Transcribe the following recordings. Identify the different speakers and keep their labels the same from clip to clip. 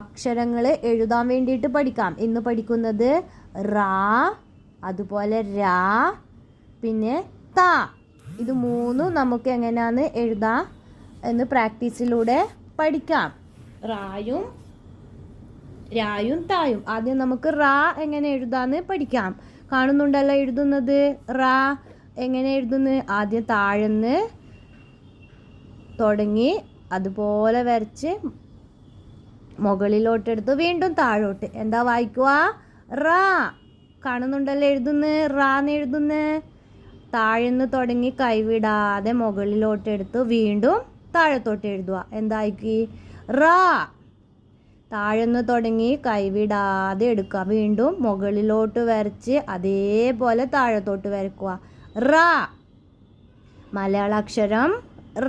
Speaker 1: അക്ഷരങ്ങൾ എഴുതാൻ വേണ്ടിയിട്ട് പഠിക്കാം. ഇന്ന് പഠിക്കുന്നത് റാ അതുപോലെ രാ പിന്നെ ത. ഇത് മൂന്നും നമുക്ക് എങ്ങനെയാണ് എഴുതാം എന്ന് പ്രാക്ടീസിലൂടെ പഠിക്കാം. റായും രായും തായും. ആദ്യം നമുക്ക് റാ എങ്ങനെ എഴുതാന്ന് പഠിക്കാം. കാണുന്നുണ്ടല്ലോ എഴുതുന്നത്? റാ എങ്ങനെ എഴുതുന്നത് ആദ്യം താഴെന്ന് തുടങ്ങി അതുപോലെ വരച്ച് മുകളിലോട്ട് എടുത്ത് വീണ്ടും താഴോട്ട്. എന്താ വായിക്കുക റാ. കാണുന്നുണ്ടല്ലോ എഴുതുന്നു? റാന്ന് എഴുതുന്ന്? താഴ്ന്ന് തുടങ്ങി കൈവിടാതെ മുകളിലോട്ട് എടുത്ത് വീണ്ടും താഴത്തോട്ട് എഴുതുക എന്തായിക്കി റാ. താഴ്ന്ന് തുടങ്ങി കൈവിടാതെ എടുക്കുക. വീണ്ടും മുകളിലോട്ട് വരച്ച് അതേപോലെ താഴത്തോട്ട് വരക്കുക റാ. മലയാള അക്ഷരം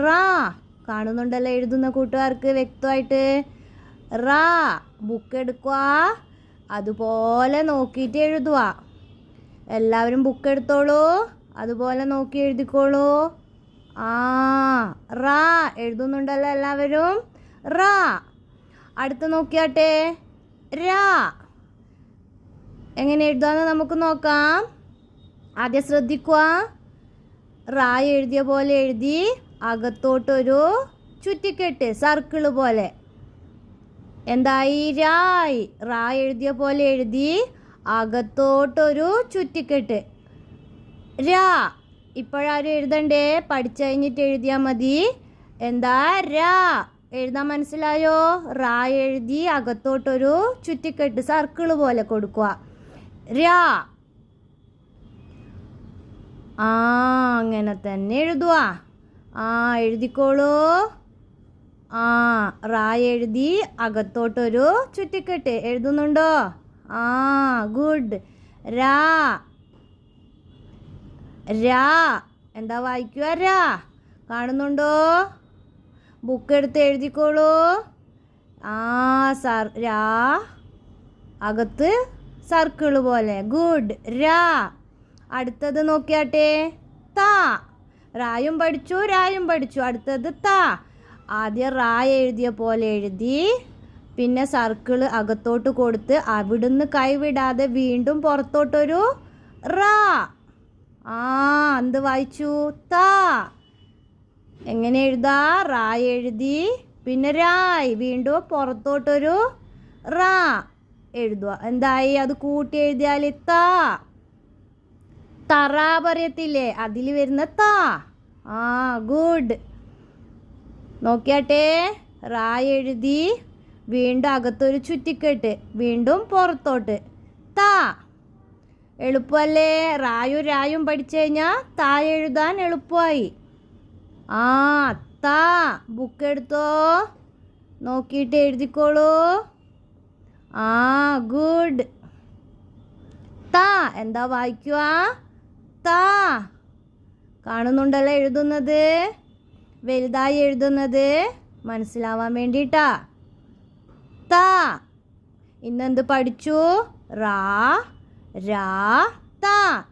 Speaker 1: റാ. കാണുന്നുണ്ടല്ലോ എഴുതുന്ന കൂട്ടുകാർക്ക് വ്യക്തമായിട്ട്? റാ ബുക്ക് എടുക്കുക അതുപോലെ നോക്കിയിട്ട് എഴുതുക എല്ലാവരും ബുക്ക് എടുത്തോളൂ. അതുപോലെ നോക്കി എഴുതിക്കോളൂ. ആ റാ എഴുതുന്നുണ്ടല്ലോ എല്ലാവരും. റാ അടുത്ത് നോക്കിയാട്ടെ. രാ. എങ്ങനെ എഴുതാന്ന് നമുക്ക് നോക്കാം. ആദ്യം ശ്രദ്ധിക്കുക റാ എഴുതിയ പോലെ എഴുതി അകത്തോട്ടൊരു ചുറ്റിക്കെട്ട് സർക്കിൾ പോലെ. എന്തായി? രായ്. റാ എഴുതിയ പോലെ എഴുതി. അകത്തോട്ടൊരു ചുറ്റിക്കെട്ട്. രാ. ഇപ്പോഴാരും എഴുതണ്ടേ? പഠിച്ചു കഴിഞ്ഞിട്ട് എഴുതിയാൽ മതി. എന്താ? രാ. എഴുതാൻ മനസ്സിലായോ? റാ എഴുതി അകത്തോട്ടൊരു ചുറ്റിക്കെട്ട് സർക്കിൾ പോലെ കൊടുക്കുക. രാ. ആ അങ്ങനെ തന്നെ എഴുതുക ആ എഴുതിക്കോളൂ. ആ റാ എഴുതി അകത്തോട്ടൊരു ചുറ്റിക്കെട്ട്. എഴുതുന്നുണ്ടോ? ആ ഗുഡ്. രാ. രാ. എന്താ വായിക്കുക? രാ. കാണുന്നുണ്ടോ? ബുക്ക് എടുത്ത് എഴുതിക്കോളൂ. ആ സർ രാ. അകത്ത് സർക്കിൾ പോലെ. ഗുഡ്. രാ. അടുത്തത് നോക്കിയാട്ടെ. താ. റായും പഠിച്ചു രായും പഠിച്ചു. അടുത്തത് താ. ആദ്യം റായ എഴുതിയ പോലെ എഴുതി പിന്നെ സർക്കിൾ അകത്തോട്ട് കൊടുത്ത് അവിടുന്ന് കൈവിടാതെ വീണ്ടും പുറത്തോട്ടൊരു റാ. ആ എന്ത് വായിച്ചു? താ. എങ്ങനെ എഴുതാ? റായ എഴുതി പിന്നെ രായ് വീണ്ടും പുറത്തോട്ടൊരു റാ എഴുതുക. എന്തായി? അത് കൂട്ടി എഴുതിയാൽ താ. തറ പറയത്തില്ലേ അതിൽ വരുന്ന താ. ആ ഗുഡ്. നോക്കിയാട്ടെ. റാ എഴുതി. വീണ്ടും അകത്തൊരു ചുറ്റിക്കെട്ട്. വീണ്ടും പുറത്തോട്ട്. താ. എളുപ്പമല്ലേ റായും രായും പഠിച്ചു കഴിഞ്ഞാൽ താ എഴുതാൻ എളുപ്പമായി. ആ താ. ബുക്ക് എടുത്തോ? നോക്കിയിട്ട് എഴുതിക്കോളൂ. ആ ഗുഡ്. താ. എന്താ വായിക്കുക താ. കാണുന്നുണ്ടല്ലോ എഴുതുന്നത്? വലുതായി എഴുതുന്നത് മനസ്സിലാവാൻ വേണ്ടിയിട്ടാ. ത. ഇന്നെന്ത് പഠിച്ചു? റാ രാ ത.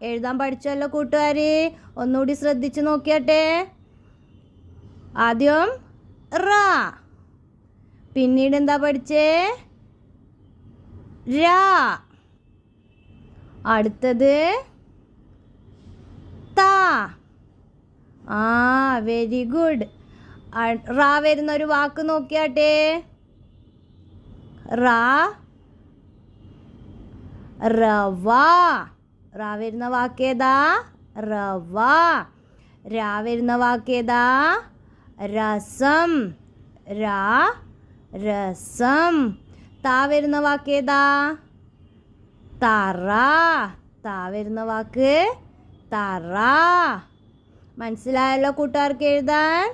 Speaker 1: എഴുതാൻ പഠിച്ചല്ലോ കൂട്ടുകാര്. ഒന്നുകൂടി ശ്രദ്ധിച്ചു നോക്കിയാട്ടെ. ആദ്യം റാ. പിന്നീട് എന്താ പഠിച്ചേ? രാ. അടുത്തത് താ. ആ വെരി ഗുഡ് റാ വരുന്ന ഒരു വാക്ക് നോക്കിയാട്ടെ? റാ റവ. റാ വരുന്ന വാക്കേതാ? റവ. രാ വരുന്ന വാക്കേതാ? രസം. രാ രസം. താ വരുന്ന വാക്കേതാ? തറ. താ വരുന്ന വാക്ക് തറ. മനസ്സിലായല്ലോ കൂട്ടുകാർക്ക് എഴുതാൻ?